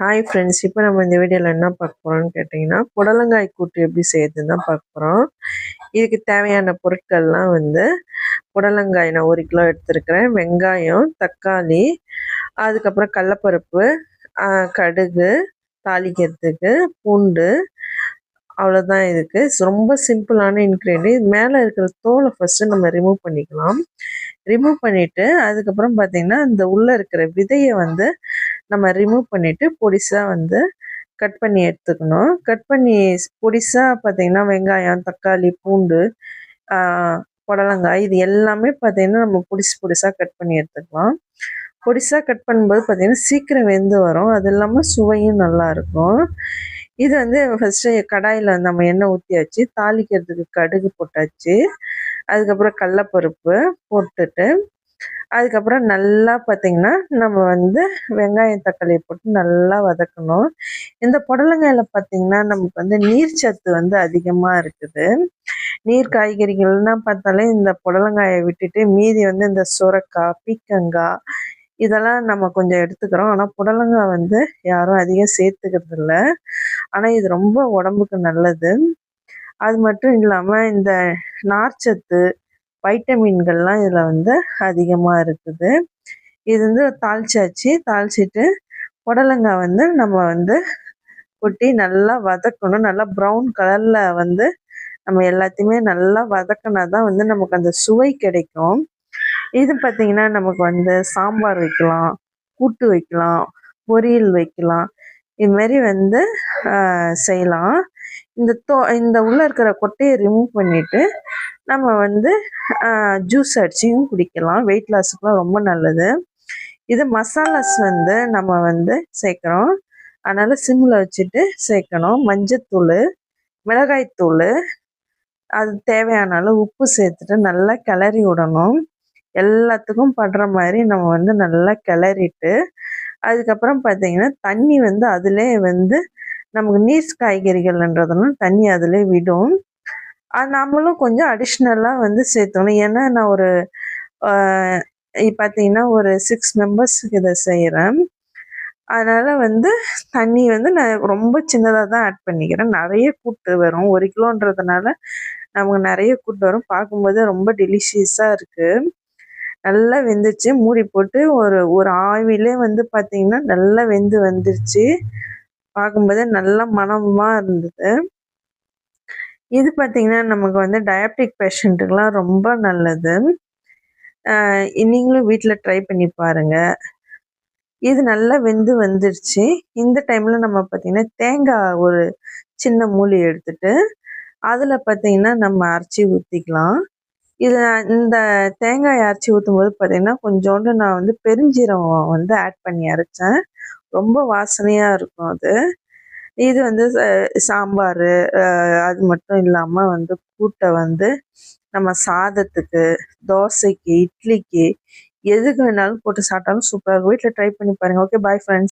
Hi friends இப்போ நம்ம இந்த வீடியோவில் என்ன பார்க்க போகிறோம்னு கேட்டிங்கன்னா புடலங்காய் கூட்டு எப்படி செய்யறதுன்னு தான் பார்க்க போகிறோம் இதுக்கு தேவையான பொருட்கள்லாம் வந்து புடலங்காய் நான் ஒரு கிலோ எடுத்துருக்கிறேன். வெங்காயம் தக்காளி அதுக்கப்புறம் கடலப்பருப்பு கடுகு தாளிக்கிறதுக்கு பூண்டு அவ்வளோதான் இதுக்கு. ரொம்ப சிம்பிளான இன்க்ரீடியன்ட் மேலே இருக்கிற தோலை ஃபஸ்ட்டு நம்ம ரிமூவ் பண்ணிக்கலாம். ரிமூவ் பண்ணிவிட்டு அதுக்கப்புறம் பார்த்திங்கன்னா இந்த உள்ளே இருக்கிற விதையை வந்து நம்ம ரிமூவ் பண்ணிவிட்டு பொடிசாக வந்து கட் பண்ணி எடுத்துக்கணும். கட் பண்ணி பொடிசாக பார்த்திங்கன்னா வெங்காயம் தக்காளி பூண்டு புடலங்காய் இது எல்லாமே பார்த்திங்கன்னா நம்ம பொடிசு பொடிசாக கட் பண்ணி எடுத்துக்கலாம். பொடிசாக கட் பண்ணும்போது பார்த்திங்கன்னா சீக்கிரம் வெந்து வரும். அது இல்லாமல் சுவையும் நல்லாயிருக்கும் இது வந்து ஃபஸ்ட்டு கடாயில் நம்ம எண்ணெய் ஊற்றியாச்சு தாளிக்கிறதுக்கு கடுகு போட்டாச்சு. அதுக்கப்புறம் கடலப்பருப்பு போட்டுட்டு அதுக்கப்புறம் நல்லா பார்த்திங்கன்னா நம்ம வந்து வெங்காயம் தக்காளியை போட்டு நல்லா வதக்கணும். இந்த புடலங்காயில் பார்த்திங்கன்னா நமக்கு வந்து நீர் சத்து வந்து அதிகமாக இருக்குது. நீர் காய்கறிகள்லாம் பார்த்தாலே இந்த புடலங்காயை விட்டுட்டு மீதி வந்து இந்த சுரக்காய் பீக்கங்காய் இதெல்லாம் நம்ம கொஞ்சம் எடுத்துக்கிறோம். ஆனால் புடலங்காய் வந்து யாரும் அதிகம் சேர்த்துக்கிறது இல்லை ஆனால் இது ரொம்ப உடம்புக்கு நல்லது. அது மட்டும் இல்லாமல் இந்த நார்ச்சத்து வைட்டமின்கள்லாம் இதில் வந்து அதிகமாக இருக்குது. இது வந்து தாளிச்சாச்சு. தாளிச்சிட்டு புடலங்காய் வந்து நம்ம வந்து கொட்டி நல்லா வதக்கணும். நல்லா ப்ரௌன் கலரில் வந்து நம்ம எல்லாத்தையுமே நல்லா வதக்கினா தான் வந்து நமக்கு அந்த சுவை கிடைக்கும். இது பார்த்திங்கன்னா நமக்கு வந்து சாம்பார் வைக்கலாம் கூட்டு வைக்கலாம் பொரியல் வைக்கலாம். இதுமாரி வந்து செய்யலாம். இந்த தோ இந்த உள்ளே இருக்கிற கொட்டையை ரிமூவ் பண்ணிவிட்டு நம்ம வந்து ஜூஸ் அடிச்சியும் குடிக்கலாம். வெயிட் லாஸுக்குலாம் ரொம்ப நல்லது. இது மசாலாஸ் வந்து நம்ம வந்து சேர்க்குறோம். அதனால் சிம்மில் வச்சுட்டு சேர்க்கணும். மஞ்சத்தூள் மிளகாய்த்தூள் அது தேவையான அளவு உப்பு சேர்த்துட்டு நல்லா கிளறி விடணும். எல்லாத்துக்கும் படுற மாதிரி நம்ம வந்து நல்லா கிளறிட்டு அதுக்கப்புறம் பார்த்தீங்கன்னா தண்ணி வந்து அதிலே வந்து நமக்கு நீர் காய்கறிகள்ன்றதுனால தண்ணி அதிலே விடும். நம்மளும் கொஞ்சம் அடிஷ்னலாக வந்து சேர்த்தணும். ஏன்னா நான் ஒரு பார்த்தீங்கன்னா ஒரு சிக்ஸ் மெம்பர்ஸுக்கு இதை செய்கிறேன் அதனால் வந்து தண்ணி வந்து நான் ரொம்ப சின்னதாக தான் ஆட் பண்ணிக்கிறேன். நிறைய கூட்டு வரும். ஒரு கிலோன்றதுனால நமக்கு நிறைய கூட்டு வரும். பார்க்கும்போது ரொம்ப டெலிஷியஸாக இருக்குது நல்லா வெந்துச்சு. மூடி போட்டு ஒரு ஒரு ஆவிலே வந்து பார்த்திங்கன்னா நல்லா வெந்து வந்துருச்சு. பார்க்கும்போதே நல்ல மனமாக இருந்தது. இது பார்த்திங்கன்னா நமக்கு வந்து டயபெட்டிக் பேஷண்ட்டுக்கெலாம் ரொம்ப நல்லது. நீங்களும் வீட்டில் ட்ரை பண்ணி பாருங்கள் இது நல்லா வெந்து வந்துருச்சு. இந்த டைமில் நம்ம பார்த்திங்கன்னா தேங்காய் ஒரு சின்ன மூலி எடுத்துட்டு அதில் பார்த்திங்கன்னா நம்ம அரைச்சி ஊற்றிக்கலாம் இது இந்த தேங்காய் அரைச்சி ஊற்றும் போது பார்த்திங்கன்னா கொஞ்சோண்டு நான் வந்து பெருஞ்சீரகம் வந்து ஆட் பண்ணி அரைச்சேன். ரொம்ப வாசனையாக இருக்கும் அது. இது வந்து சாம்பார் அது மட்டும் இல்லாமல் வந்து கூட்டை வந்து நம்ம சாதத்துக்கு தோசைக்கு இட்லிக்கு எதுக்கு வேணாலும் போட்டு சாப்பிட்டாலும் சூப்பராக இருக்கும் வீட்டில் ட்ரை பண்ணி பாருங்கள் ஓகே பாய் ஃப்ரெண்ட்ஸ்